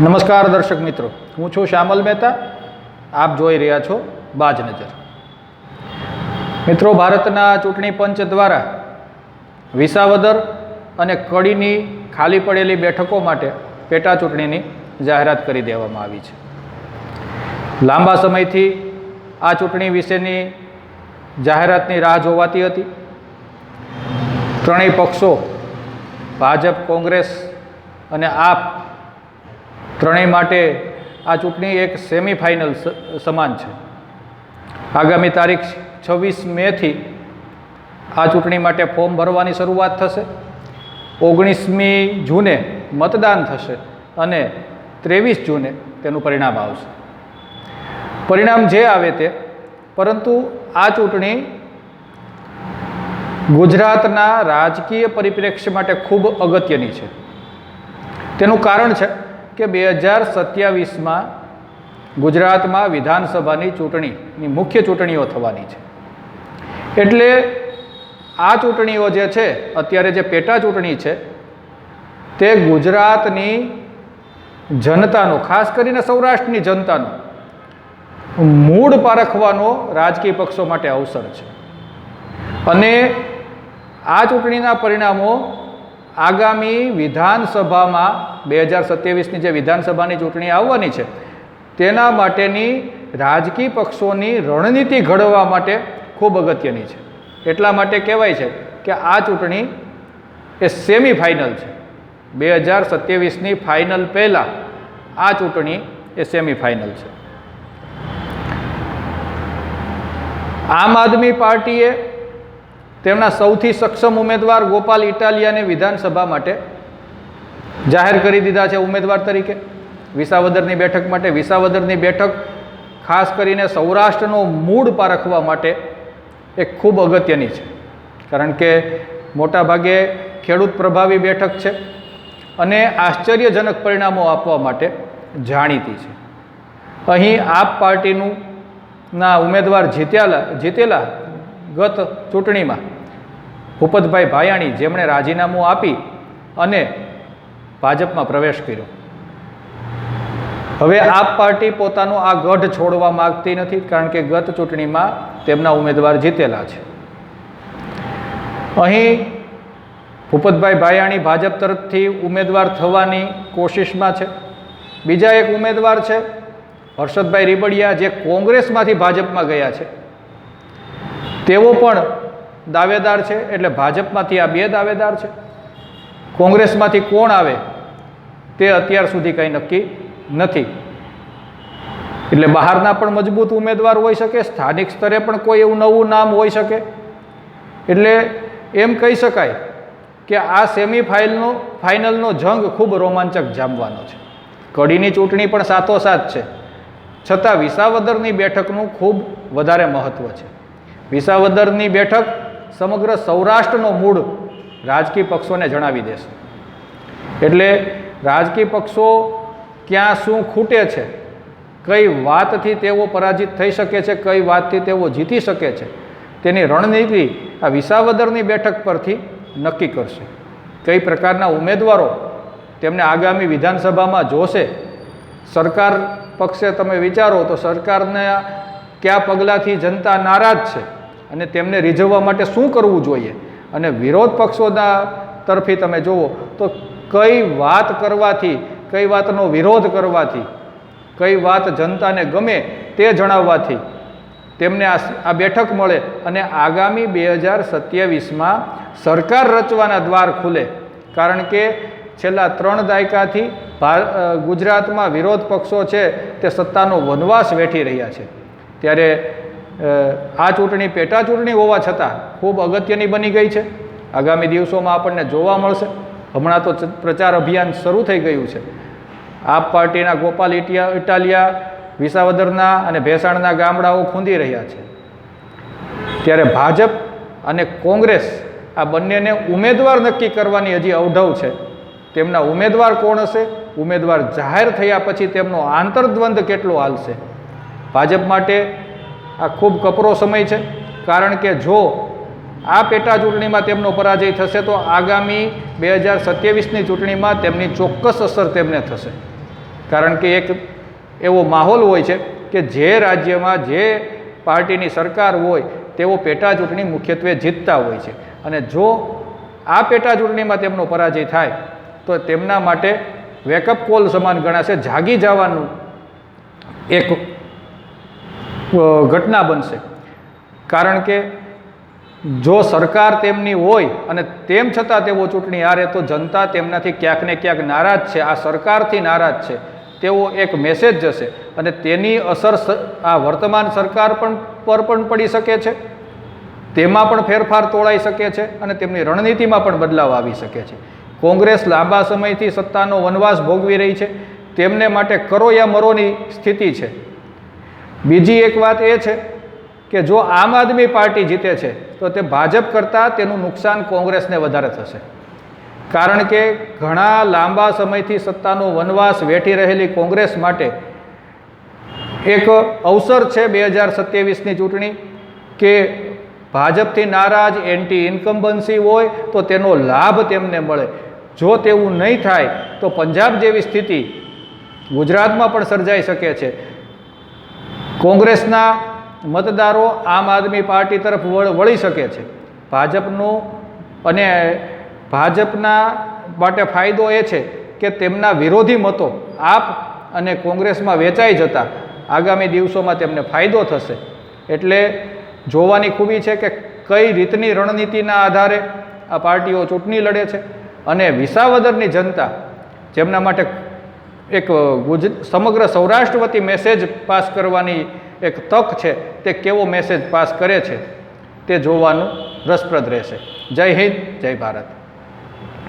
નમસ્કાર દર્શક મિત્રો. હું છું શ્યામલ મહેતા. આપ જોઈ રહ્યા છો બાજ નજર. મિત્રો, ભારતના ચૂંટણી પંચ દ્વારા વિસાવદર અને કડીની ખાલી પડેલી બેઠકો માટે પેટા ચૂંટણીની જાહેરાત કરી દેવામાં આવી છે. લાંબા સમયથી આ ચૂંટણી વિશેની જાહેરાતની રાહ જોવાતી હતી. ત્રણેય પક્ષો, ભાજપ, કોંગ્રેસ અને આપ ત્રણેય માટે આ ચૂંટણી એક સેમિફાઇનલ સમાન છે. આગામી તારીખ છવ્વીસ મેથી આ ચૂંટણી માટે ફોર્મ ભરવાની શરૂઆત થશે. ઓગણીસમી જૂને મતદાન થશે અને ત્રેવીસ જૂને તેનું પરિણામ આવશે. પરિણામ જે આવે તે, પરંતુ આ ચૂંટણી ગુજરાતના રાજકીય પરિપ્રેક્ષ્ય માટે ખૂબ અગત્યની છે. તેનું કારણ છે કે બે હજાર સત્યાવીસમાં ગુજરાતમાં વિધાનસભાની ચૂંટણીની મુખ્ય ચૂંટણીઓ થવાની છે. એટલે આ ચૂંટણીઓ જે છે, અત્યારે જે પેટા ચૂંટણી છે, તે ગુજરાતની જનતાનો, ખાસ કરીને સૌરાષ્ટ્રની જનતાનો, મૂળ પારખવાનો રાજકીય પક્ષો માટે અવસર છે. અને આ ચૂંટણીના પરિણામો આગામી વિધાનસભામાં બે હજાર સત્યાવીસની જે વિધાનસભાની ચૂંટણી આવવાની છે, તેના માટેની રાજકીય પક્ષોની રણનીતિ ઘડવા માટે ખૂબ અગત્યની છે. એટલા માટે કહેવાય છે કે આ ચૂંટણી એ સેમી ફાઇનલ છે. બે હજાર સત્યાવીસની ફાઇનલ પહેલાં આ ચૂંટણી એ સેમી ફાઇનલ છે. આમ આદમી પાર્ટીએ તેમના સૌથી સક્ષમ ઉમેદવાર ગોપાલ ઇટાલિયાને વિધાનસભા માટે જાહેર કરી દીધા છે ઉમેદવાર તરીકે. વિસાવદરની બેઠક માટે વિસાવદરની બેઠક ખાસ કરીને સૌરાષ્ટ્રનો મૂળ પારખવા માટે એ ખૂબ અગત્યની છે. કારણ કે મોટાભાગે ખેડૂત પ્રભાવી બેઠક છે અને આશ્ચર્યજનક પરિણામો આપવા માટે જાણીતી છે. અહીં આપ પાર્ટીનું ના ઉમેદવાર જીત્યાલા, જીતેલા ગત ચૂંટણીમાં ભૂપતભાઈ ભાયાણી જેમણે રાજીનામું આપી અને ભાજપમાં પ્રવેશ કર્યો. હવે આપ પાર્ટી પોતાનો આ ગઢ છોડવા માગતી નથી, કારણ કે ગત ચૂંટણીમાં તેમના ઉમેદવાર જીતેલા છે. અહીં ભૂપતભાઈ ભાયાણી ભાજપ તરફથી ઉમેદવાર થવાની કોશિશમાં છે. બીજા એક ઉમેદવાર છે, હર્ષદભાઈ રીબડિયા, જે કોંગ્રેસમાંથી ભાજપમાં ગયા છે. તેઓ પણ દાવેદાર છે, એટલે ભાજપમાંથી આ બે દાવેદાર છે. કોંગ્રેસમાંથી કોણ આવે? તે અત્યાર સુધી કંઈ નક્કી નથી. એટલે બહારના પણ મજબૂત ઉમેદવાર હોઈ શકે, સ્થાનિક સ્તરે પણ કોઈ એવું નવું નામ હોઈ શકે. એટલે એમ કહી શકાય કે આ સેમી ફાઇનલનો ફાઇનલનો જંગ ખૂબ રોમાંચક જામવાનો છે. કડીની ચૂંટણી પણ સાથોસાથ છે. છતાં વિસાવદરની બેઠકનું ખૂબ વધારે મહત્ત્વ છે. વિસાવદરની બેઠક સમગ્ર સૌરાષ્ટ્રનો મૂળ રાજકીય પક્ષોને જણાવી દેશે. એટલે રાજકીય પક્ષો ક્યાં શું ખૂટે છે, કઈ વાતથી તેઓ પરાજિત થઈ શકે છે, કઈ વાતથી તેઓ જીતી શકે છે, તેની રણનીતિ આ વિસાવદરની બેઠક પરથી નક્કી કરશે. કઈ પ્રકારના ઉમેદવારો તેમને આગામી વિધાનસભામાં જોશે, સરકાર પક્ષે તમે વિચારો તો સરકારના કયા પગલાંથી જનતા નારાજ છે અને તેમને રીઝવવા માટે શું કરવું જોઈએ? અને વિરોધ પક્ષોના તરફી તમે જુઓ તો કઈ વાત કરવાથી, કઈ વાતનો વિરોધ કરવાથી, કઈ વાત જનતાને ગમે તે જણાવવાથી તેમને આ બેઠક મળે અને આગામી બે હજાર સત્યાવીસમાં સરકાર રચવાના દ્વાર ખુલે. કારણ કે છેલ્લા ત્રણ દાયકાથી ગુજરાતમાં વિરોધ પક્ષો છે તે સત્તાનો વનવાસ વેઠી રહ્યા છે. ત્યારે આ ચૂંટણી પેટા ચૂંટણી હોવા છતાં ખૂબ અગત્યની બની ગઈ છે. આગામી દિવસોમાં આપણને જોવા મળશે. હમણાં તો પ્રચાર અભિયાન શરૂ થઈ ગયું છે. આપ પાર્ટીના ગોપાલ ઇટિયા ઇટાલિયા, વિસાવદરના અને ભેસાણના ગામડાઓ ખૂંદી રહ્યા છે. ત્યારે ભાજપ અને કોંગ્રેસ આ બંનેને ઉમેદવાર નક્કી કરવાની હજી અવઢવ છે. તેમના ઉમેદવાર કોણ હશે? ઉમેદવાર જાહેર થયા પછી તેમનો આંતરદ્વંદ કેટલો હાલશે? ભાજપ માટે આ ખૂબ કપરો સમય છે. કારણ કે જો આ પેટા ચૂંટણીમાં તેમનો પરાજય થશે તો આગામી બે હજાર સત્યાવીસની ચૂંટણીમાં તેમની ચોક્કસ અસર તેમને થશે. કારણ કે એક એવો માહોલ હોય છે કે જે રાજ્યમાં જે પાર્ટીની સરકાર હોય, તેઓ પેટા ચૂંટણી મુખ્યત્વે જીતતા હોય છે. અને જો આ પેટા ચૂંટણીમાં તેમનો પરાજય થાય, તો તેમના માટે વેકઅપ કોલ સમાન ગણાશે, જાગી જવાનું એક ઘટના બનશે. કારણ કે જો સરકાર તેમની હોય અને તેમ છતાં તેઓ ચૂંટણી હારે, તો જનતા તેમનાથી ક્યાંક ને ક્યાંક નારાજ છે. આ સરકારથી નારાજ છે. તેવો એક મેસેજ જશે. અને તેની અસર આ વર્તમાન સરકાર પણ, પર પણ પડી શકે છે. તેમાં પણ ફેરફાર તોળાઈ શકે છે અને તેમની રણનીતિમાં પણ બદલાવ આવી શકે છે. કોંગ્રેસ લાંબા સમયથી સત્તાનો વનવાસ ભોગવી રહી છે. તેમને માટે કરો યા મરોની સ્થિતિ છે. બીજી એક વાત એ છે કે જો આમ આદમી પાર્ટી જીતે છે, તો તે ભાજપ કરતાં તેનું નુકસાન કોંગ્રેસને વધારે થશે. કારણ કે ઘણા લાંબા સમયથી સત્તાનો વનવાસ વેઠી રહેલી કોંગ્રેસ માટે એક અવસર છે બે હજાર સત્યાવીસની ચૂંટણી, કે ભાજપથી નારાજ એન્ટી ઇન્કમ્બન્સી હોય તો તેનો લાભ તેમને મળે. જો તેવું નહીં થાય, તો પંજાબ જેવી સ્થિતિ ગુજરાતમાં પણ સર્જાઈ શકે છે. કોંગ્રેસના મતદારો આમ આદમી પાર્ટી તરફ વળ- શકે છે. ભાજપનું અને ભાજપના માટે ફાયદો એ છે કે તેમના વિરોધી મતો આપ અને કોંગ્રેસમાં વેચાઈ જતા આગામી દિવસોમાં તેમને ફાયદો થશે. એટલે જોવાની ખૂબી છે કે કઈ રીતની રણનીતિના આધારે આ પાર્ટીઓ ચૂંટણી લડે છે અને વિસાવદરની જનતા જેમના માટે એક ગુજ સમગ્ર સૌરાષ્ટ્ર વતી મેસેજ પાસ કરવાની એક તક છે, તે કેવો મેસેજ પાસ કરે છે તે જોવાનું રસપ્રદ રહેશે. જય હિન્દ, જય ભારત.